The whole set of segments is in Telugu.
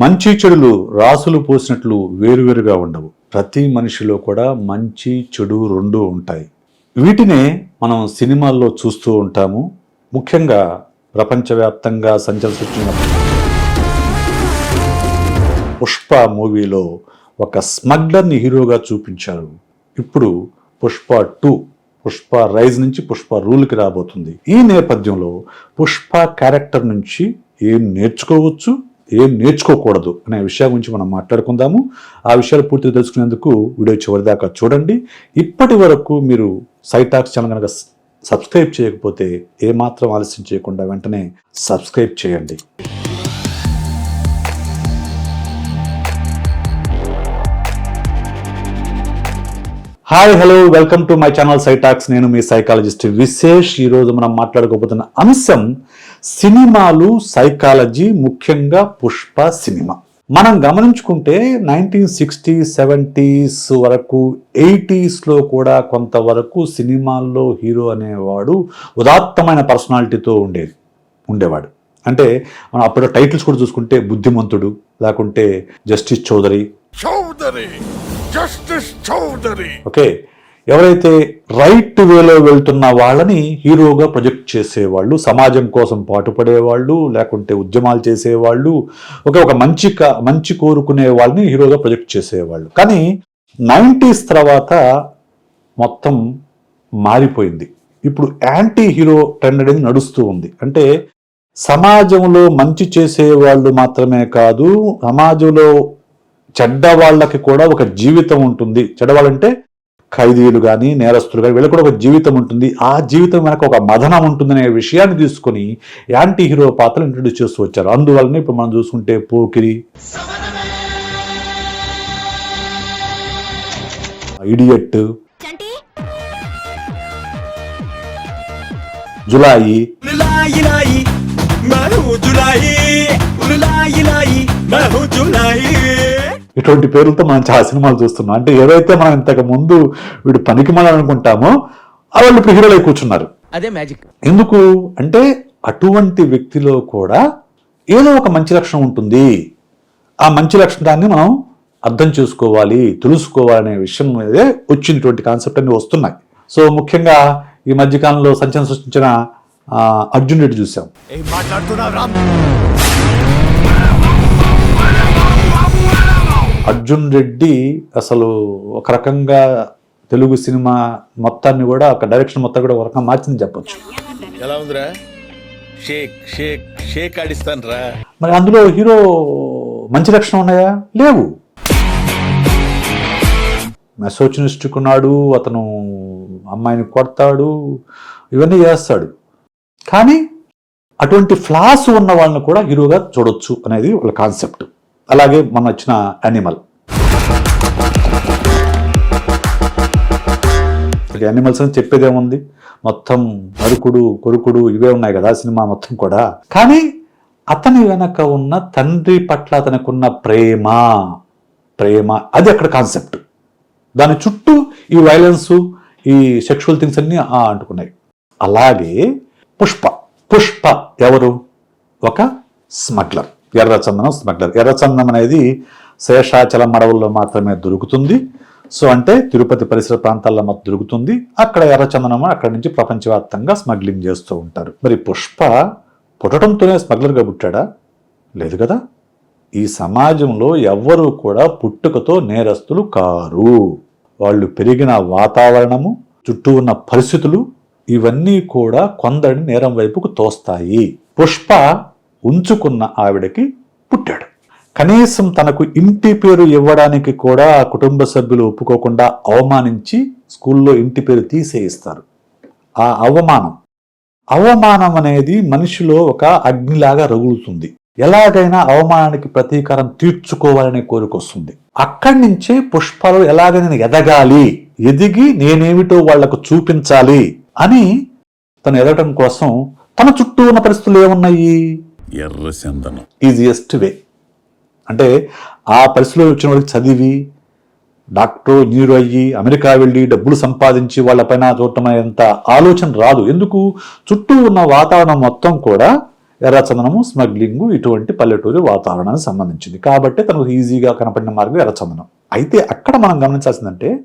మంచి చెడులు రాసులు పోసినట్లు వేరువేరుగా ఉండవు. ప్రతి మనిషిలో కూడా మంచి చెడు రెండు ఉంటాయి. వీటినే మనం సినిమాల్లో చూస్తూ ఉంటాము. ముఖ్యంగా ప్రపంచవ్యాప్తంగా సంచరిస్తున్న పుష్ప మూవీలో ఒక స్మగ్లర్ని హీరోగా చూపించారు. ఇప్పుడు పుష్ప టూ పుష్ప రైజ్ నుంచి పుష్ప రూల్కి రాబోతుంది. ఈ నేపథ్యంలో పుష్ప క్యారెక్టర్ నుంచి ఏం నేర్చుకోవచ్చు? ఏం నేర్చుకోకూడదు అనే విషయం గురించి మనం మాట్లాడుకుందాము. ఆ విషయాలు పూర్తిగా తెలుసుకునేందుకు వీడియో చివరి దాకా చూడండి. ఇప్పటి వరకు మీరు సైటాక్స్ ఛానల్ కనుక సబ్స్క్రైబ్ చేయకపోతే ఏమాత్రం ఆలస్యం చేయకుండా వెంటనే సబ్స్క్రైబ్ చేయండి. Hi hello welcome to my channel Psytalks. నేను మీ సైకాలజిస్ట్ విశేష్. ఈరోజు మనం మాట్లాడుకోబోతున్న అంశం సినిమాలు సైకాలజీ ముఖ్యంగా పుష్ప సినిమా. మనం గమనించుకుంటే నైన్టీన్ సిక్స్టీ సెవెంటీస్ వరకు ఎయిటీస్లో కూడా కొంతవరకు సినిమాల్లో హీరో అనేవాడు ఉదాత్తమైన పర్సనాలిటీతో ఉండేది ఉండేవాడు. అంటే మనం అప్పుడు టైటిల్స్ కూడా చూసుకుంటే బుద్ధిమంతుడు లేకుంటే justice Chowdary. Chowdary justice Chowdary. Okay. ఎవరైతే రైట్ వేలో వెళ్తున్న వాళ్ళని హీరోగా ప్రొజెక్ట్ చేసేవాళ్ళు సమాజం కోసం పాటుపడేవాళ్ళు లేకుంటే ఉద్యమాలు చేసేవాళ్ళు ఒక ఒక మంచి క- మంచి కోరుకునే వాళ్ళని హీరోగా ప్రొజెక్ట్ చేసేవాళ్ళు. కానీ నైంటీస్ తర్వాత మొత్తం మారిపోయింది. ఇప్పుడు యాంటీ హీరో ట్రెండ్ అనేది నడుస్తూ ఉంది. అంటే సమాజంలో మంచి చేసే వాళ్ళు మాత్రమే కాదు సమాజంలో చెడ్డ వాళ్ళకి కూడా ఒక జీవితం ఉంటుంది. చెడ్డవాళ్ళంటే ఖైదీలు కానీ నేరస్తులు కానీ వీళ్ళకి కూడా ఒక జీవితం ఉంటుంది. ఆ జీవితం వెనక ఒక మదనం ఉంటుందనే విషయాన్ని తీసుకొని యాంటీ హీరో పాత్రలు ఇంట్రడ్యూస్ చేస్తూ వచ్చారు. అందువల్లనే ఇప్పుడు మనం చూసుకుంటే పోకిరి ఇడియట్ చంటి? జులాయి लाई ఇటువంటి పేర్లతో మనం చాలా సినిమాలు చూస్తున్నాం. అంటే ఏదైతే మనం ఇంతకు ముందు వీడు పనికి అనుకుంటామో వాళ్ళు ఇప్పుడు అయి కూర్చున్నారు. అదే మ్యాజిక్. ఎందుకు? అంటే అటువంటి వ్యక్తిలో కూడా ఏదో ఒక మంచి లక్షణం ఉంటుంది. ఆ మంచి లక్షణాన్ని మనం అర్థం చేసుకోవాలి తెలుసుకోవాలనే విషయం మీదే వచ్చినటువంటి కాన్సెప్ట్ అన్ని వస్తున్నాయి. సో ముఖ్యంగా ఈ మధ్యకాలంలో సంచలనం సృష్టించిన అర్జున్ రెడ్డి చూసాం అర్జున్ రెడ్డి అసలు ఒక రకంగా తెలుగు సినిమా మొత్తాన్ని కూడా ఒక డైరెక్షన్ మొత్తం కూడా ఒక రకంగా మార్చింది చెప్పొచ్చు. ఎలా ఉందిరా? షేక్ షేక్ షేక్ ఆడిస్తాను రా మరి అందులో హీరో మంచి లక్షణం ఉన్నాయా? లేవు. మెసోచినిస్టిక్ ఉన్నాడు అతను అమ్మాయిని కొడతాడు ఇవన్నీ చేస్తాడు. కానీ అటువంటి ఫ్లాస్ ఉన్న వాళ్ళని కూడా హీరోగా చూడొచ్చు అనేది వాళ్ళ కాన్సెప్ట్ అలాగే మొన్న వచ్చిన యానిమల్ యానిమల్స్ అని చెప్పేదేముంది? మొత్తం నరుకుడు కొరుకుడు ఇవే ఉన్నాయి కదా సినిమా మొత్తం కూడా. కానీ అతని వెనక ఉన్న తండ్రి పట్ల అతనికున్న ప్రేమ ప్రేమ అది అక్కడ కాన్సెప్ట్ దాని చుట్టూ ఈ వైలెన్స్ ఈ సెక్షువల్ థింగ్స్ అన్ని అంటుకున్నాయి. అలాగే పుష్ప. పుష్ప ఎవరు? ఒక స్మగ్లర్ ఎర్రచందనం స్మగ్లర్ ఎర్రచందనం అనేది శేషాచలం మడవుల్లో మాత్రమే దొరుకుతుంది. సో అంటే తిరుపతి పరిసర ప్రాంతాల్లో మాత్రం దొరుకుతుంది. అక్కడ ఎర్రచందనం అక్కడ నుంచి ప్రపంచవ్యాప్తంగా స్మగ్లింగ్ చేస్తూ ఉంటారు. మరి పుష్ప పుట్టడంతోనే స్మగ్లర్గా పుట్టాడా? లేదు కదా. ఈ సమాజంలో ఎవ్వరూ కూడా పుట్టుకతో నేరస్తులు కారు. వాళ్ళు పెరిగిన వాతావరణము చుట్టూ ఉన్న పరిస్థితులు ఇవన్నీ కూడా కొందరిని నేరం వైపుకు తోస్తాయి. పుష్ప ఉంచుకున్న ఆవిడకి పుట్టాడు. కనీసం తనకు ఇంటి పేరు ఇవ్వడానికి కూడా ఆ కుటుంబ సభ్యులు ఒప్పుకోకుండా అవమానించి స్కూల్లో ఇంటి పేరు తీసేయిస్తారు. ఆ అవమానం. అవమానం అనేది మనిషిలో ఒక అగ్నిలాగా రగులుతుంది. ఎలాగైనా అవమానానికి ప్రతీకారం తీర్చుకోవాలనే కోరిక వస్తుంది. అక్కడి నుంచే పుష్పాలు ఎలాగైనా నేను ఎదగాలి ఎదిగి నేనేమిటో వాళ్ళకు చూపించాలి అని తను ఎదగటం కోసం తన చుట్టూ ఉన్న పరిస్థితులు ఏమున్నాయి? ఎర్ర చందనం. ఈజియెస్ట్ వే అంటే ఆ పరిస్థితిలో వచ్చిన వాళ్ళకి చదివి డాక్టర్ ఇంజనీర్ అయ్యి అమెరికా వెళ్ళి డబ్బులు సంపాదించి వాళ్ళపైన చూడటం ఆలోచన రాదు. ఎందుకు? చుట్టూ ఉన్న వాతావరణం మొత్తం కూడా ఎర్రచందనము స్మగ్లింగ్ ఇటువంటి పల్లెటూరి వాతావరణానికి సంబంధించింది. కాబట్టి తనకు ఈజీగా కనపడిన మార్గం ఎర్రచందనం అయితే అక్కడ మనం గమనించాల్సిందంటే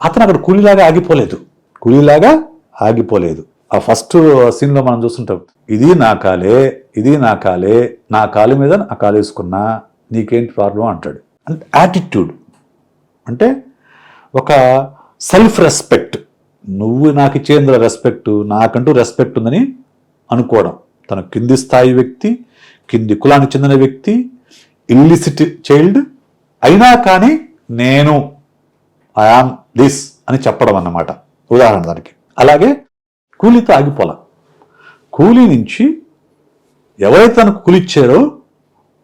అతను అక్కడ కూలీలాగా ఆగిపోలేదు. కూలీలాగా ఆగిపోలేదు. ఆ ఫస్ట్ సీన్లో మనం చూస్తుంటాం ఇది నా కాలే ఇది నా కాలే నా కాలు మీద నా కాలు వేసుకున్నా నీకేంటి ప్రాబ్లం అంటాడు. అంటే యాటిట్యూడ్ అంటే ఒక సెల్ఫ్ రెస్పెక్ట్ నువ్వు నాకు ఇచ్చేందులో రెస్పెక్ట్ నాకంటూ రెస్పెక్ట్ ఉందని అనుకోవడం. తన కింది స్థాయి వ్యక్తి కింది కులానికి చెందిన వ్యక్తి ఇల్లిసిట్ చైల్డ్ అయినా కానీ నేను ఐఆమ్ దిస్ అని చెప్పడం అన్నమాట. ఉదాహరణ దానికి. అలాగే కూలీతో ఆగిపోలా. కూలీ నుంచి ఎవరైతే తనకు కూలి ఇచ్చారో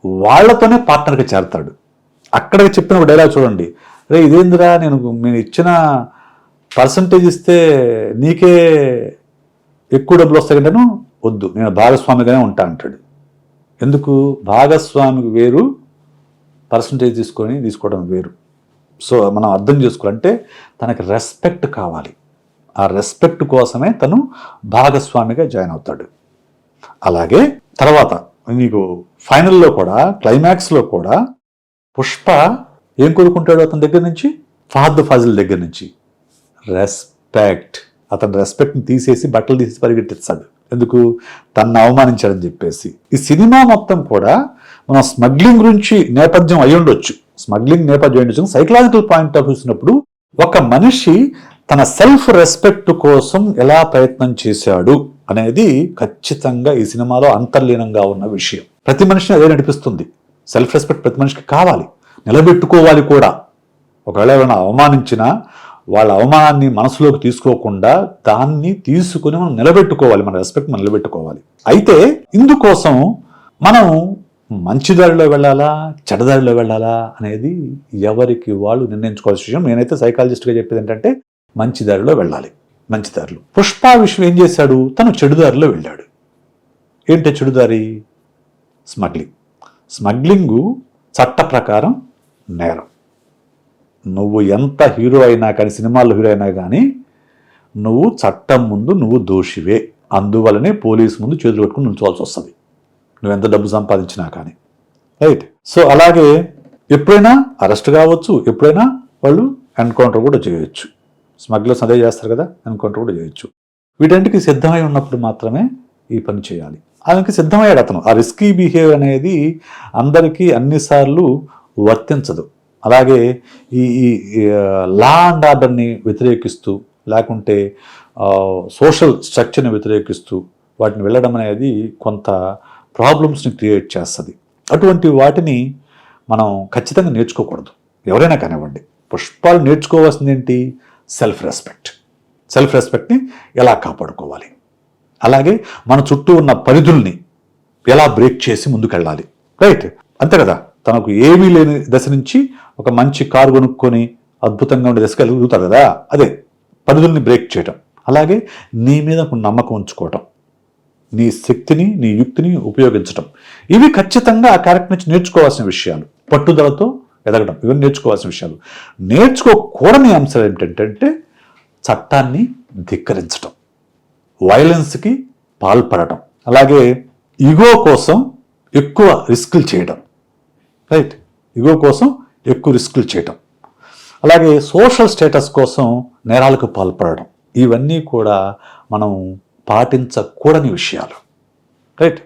వాళ్ళతోనే పార్ట్నర్గా చేరతాడు. అక్కడ చెప్పిన ఒక డైలాగ్ చూడండి. రే ఇదేందిరా? నేను నేను ఇచ్చిన పర్సంటేజ్ ఇస్తే నీకే ఎక్కువ డబ్బులు వస్తాయి కంటేను వద్దు. నేను భాగస్వామిగానే ఉంటా అంటాడు. ఎందుకు? భాగస్వామికి వేరు పర్సంటేజ్ తీసుకొని తీసుకోవడం వేరు. సో మనం అర్థం చేసుకోవాలంటే తనకి రెస్పెక్ట్ కావాలి. ఆ రెస్పెక్ట్ కోసమే తను భాగస్వామిగా జాయిన్ అవుతాడు. అలాగే తర్వాత నీకు ఫైనల్లో కూడా క్లైమాక్స్లో కూడా పుష్ప ఏం కోరుకుంటాడు అతని దగ్గర నుంచి? ఫహద్ ఫాజిల్ దగ్గర నుంచి. రెస్పెక్ట్ అతని రెస్పెక్ట్ని తీసేసి బట్టలు తీసి పరిగెట్టిస్తాడు ఎందుకు? తన్ను అవమానించాడని చెప్పేసి. ఈ సినిమా మొత్తం కూడా మనం స్మగ్లింగ్ గురించి నేపథ్యం అయి ఉండొచ్చు స్మగ్లింగ్ నేపథ్యం అయి ఉండొచ్చు సైకలాజికల్ పాయింట్ ఆఫ్ చూసినప్పుడు ఒక మనిషి తన సెల్ఫ్ రెస్పెక్ట్ కోసం ఎలా ప్రయత్నం చేశాడు అనేది ఖచ్చితంగా ఈ సినిమాలో అంతర్లీనంగా ఉన్న విషయం. ప్రతి మనిషిని అదే నడిపిస్తుంది. సెల్ఫ్ రెస్పెక్ట్ ప్రతి మనిషికి కావాలి. నిలబెట్టుకోవాలి కూడా. ఒకవేళ ఎవరైనా అవమానించినా వాళ్ళ అవమానాన్ని మనసులోకి తీసుకోకుండా దాన్ని తీసుకుని మనం నిలబెట్టుకోవాలి. మన రెస్పెక్ట్ మనం నిలబెట్టుకోవాలి. అయితే ఇందుకోసం మనం మంచి దారిలో వెళ్ళాలా? చెడదారిలో వెళ్ళాలా? అనేది ఎవరికి వాళ్ళు నిర్ణయించుకోవాల్సిన విషయం. నేనైతే సైకాలజిస్ట్గా చెప్పేది ఏంటంటే మంచి దారిలో వెళ్ళాలి. మంచి దారిలో. పుష్ప విషయం ఏం చేశాడు? తను చెడుదారిలో వెళ్ళాడు. ఏంటి చెడుదారి స్మగ్లింగ్. స్మగ్లింగు చట్ట ప్రకారం నేరం. నువ్వు ఎంత హీరో అయినా కానీ సినిమాల్లో హీరో అయినా కానీ నువ్వు చట్టం ముందు నువ్వు దోషివే. అందువలనే పోలీసు ముందు చేతులు పెట్టుకుని ఉంచవలసి వస్తుంది. నువ్వు ఎంత డబ్బు సంపాదించినా కానీ. రైట్ సో అలాగే ఎప్పుడైనా అరెస్ట్ కావచ్చు. ఎప్పుడైనా వాళ్ళు ఎన్కౌంటర్ కూడా చేయొచ్చు. స్మగ్లర్స్ అదే చేస్తారు కదా అనుకుంటూ కూడా చేయొచ్చు. వీటన్నిటికి సిద్ధమై ఉన్నప్పుడు మాత్రమే ఈ పని చేయాలి. అతనికి సిద్ధమయ్యాడు అతను. ఆ రిస్కీ బిహేవియర్ అనేది అందరికీ అన్నిసార్లు వర్తించదు. అలాగే ఈ ఈ లా అండ్ ఆర్డర్ని వ్యతిరేకిస్తూ లేకుంటే సోషల్ స్ట్రక్చర్ని వ్యతిరేకిస్తూ వాటిని వెళ్ళడం అనేది కొంత ప్రాబ్లమ్స్ని క్రియేట్ చేస్తుంది. అటువంటి వాటిని మనం ఖచ్చితంగా నేర్చుకోకూడదు. ఎవరైనా కానివ్వండి. పుష్పాలు నేర్చుకోవాల్సింది ఏంటి సెల్ఫ్ రెస్పెక్ట్ సెల్ఫ్ రెస్పెక్ట్ని ఎలా కాపాడుకోవాలి? అలాగే మన చుట్టూ ఉన్న పరిధుల్ని ఎలా బ్రేక్ చేసి ముందుకెళ్ళాలి? రైట్? అంతే కదా? తనకు ఏమీ లేని దశ నుంచి ఒక మంచి కారు కొనుక్కొని అద్భుతంగా ఉండే దశకు ఎదుగుతారు కదా? అదే పరిధుల్ని బ్రేక్ చేయటం. అలాగే నీ మీద ఒక నమ్మకం ఉంచుకోవటం. నీ శక్తిని నీ యుక్తిని ఉపయోగించటం. ఇవి ఖచ్చితంగా ఆ క్యారెక్టర్ నుంచి నేర్చుకోవాల్సిన విషయాలు. పట్టుదలతో ఎదగడం. ఇవన్నీ నేర్చుకోవాల్సిన విషయాలు. నేర్చుకోకూడని అంశాలు ఏమిటంటే చట్టాన్ని ధిక్కరించటం. వైలెన్స్కి పాల్పడటం. అలాగే ఇగో కోసం ఎక్కువ రిస్కులు చేయడం రైట్? ఇగో కోసం ఎక్కువ రిస్కులు చేయటం. అలాగే సోషల్ స్టేటస్ కోసం నేరాలకు పాల్పడడం ఇవన్నీ కూడా మనం పాటించకూడని విషయాలు. రైట్?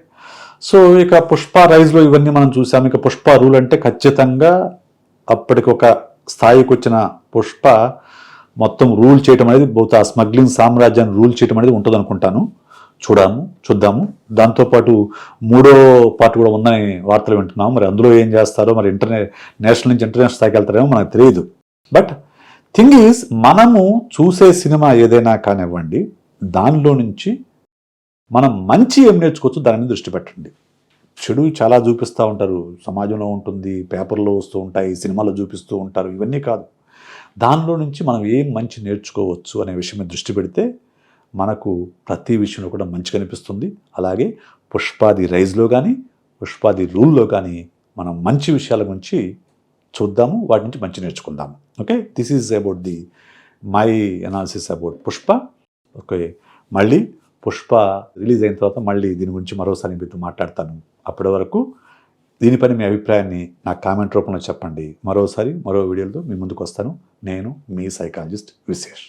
సో ఇక పుష్ప రైజ్లో ఇవన్నీ మనం చూసాం. ఇక పుష్ప రూల్ అంటే ఖచ్చితంగా అప్పటికి ఒక స్థాయికి వచ్చిన పుష్ప మొత్తం రూల్ చేయటం అనేది బహుత ఆ స్మగ్లింగ్ సామ్రాజ్యాన్ని రూల్ చేయటం అనేది ఉంటుంది అనుకుంటాను చూడాము చూద్దాము. దాంతోపాటు మూడో పార్ట్ కూడా ఉందని వార్తలు వింటున్నాము. మరి అందులో ఏం చేస్తారో మరి ఇంటర్నే నేషనల్ నుంచి ఇంటర్నేషనల్ స్థాయికి వెళ్తారేమో మనకు తెలియదు. బట్ థింగ్ ఈజ్ మనము చూసే సినిమా ఏదైనా కానివ్వండి దానిలో నుంచి మనం మంచి ఏం నేర్చుకోవచ్చు దాని మీద దృష్టి పెట్టండి. చెడు చాలా చూపిస్తూ ఉంటారు. సమాజంలో ఉంటుంది పేపర్లో వస్తూ ఉంటాయి సినిమాలో చూపిస్తూ ఉంటారు. ఇవన్నీ కాదు. దానిలో నుంచి మనం ఏం మంచి నేర్చుకోవచ్చు అనే విషయం మీద దృష్టి పెడితే మనకు ప్రతి విషయంలో కూడా మంచి కనిపిస్తుంది అలాగే పుష్పాది రైజ్లో కానీ పుష్పాది రూల్లో కానీ మనం మంచి విషయాల గురించి చూద్దాము వాటి నుంచి మంచి నేర్చుకుందాము. Okay? This is about the my analysis about Pushpa. Okay? మళ్ళీ పుష్ప రిలీజ్ అయిన తర్వాత మళ్ళీ దీని గురించి మరోసారి మీతో మాట్లాడతాను. అప్పటి వరకు దీనిపైన మీ అభిప్రాయాన్ని నా కామెంట్ రూపంలో చెప్పండి. మరోసారి మరో వీడియోలతో మీ ముందుకు వస్తాను. నేను మీ సైకాలజిస్ట్ విశేష్.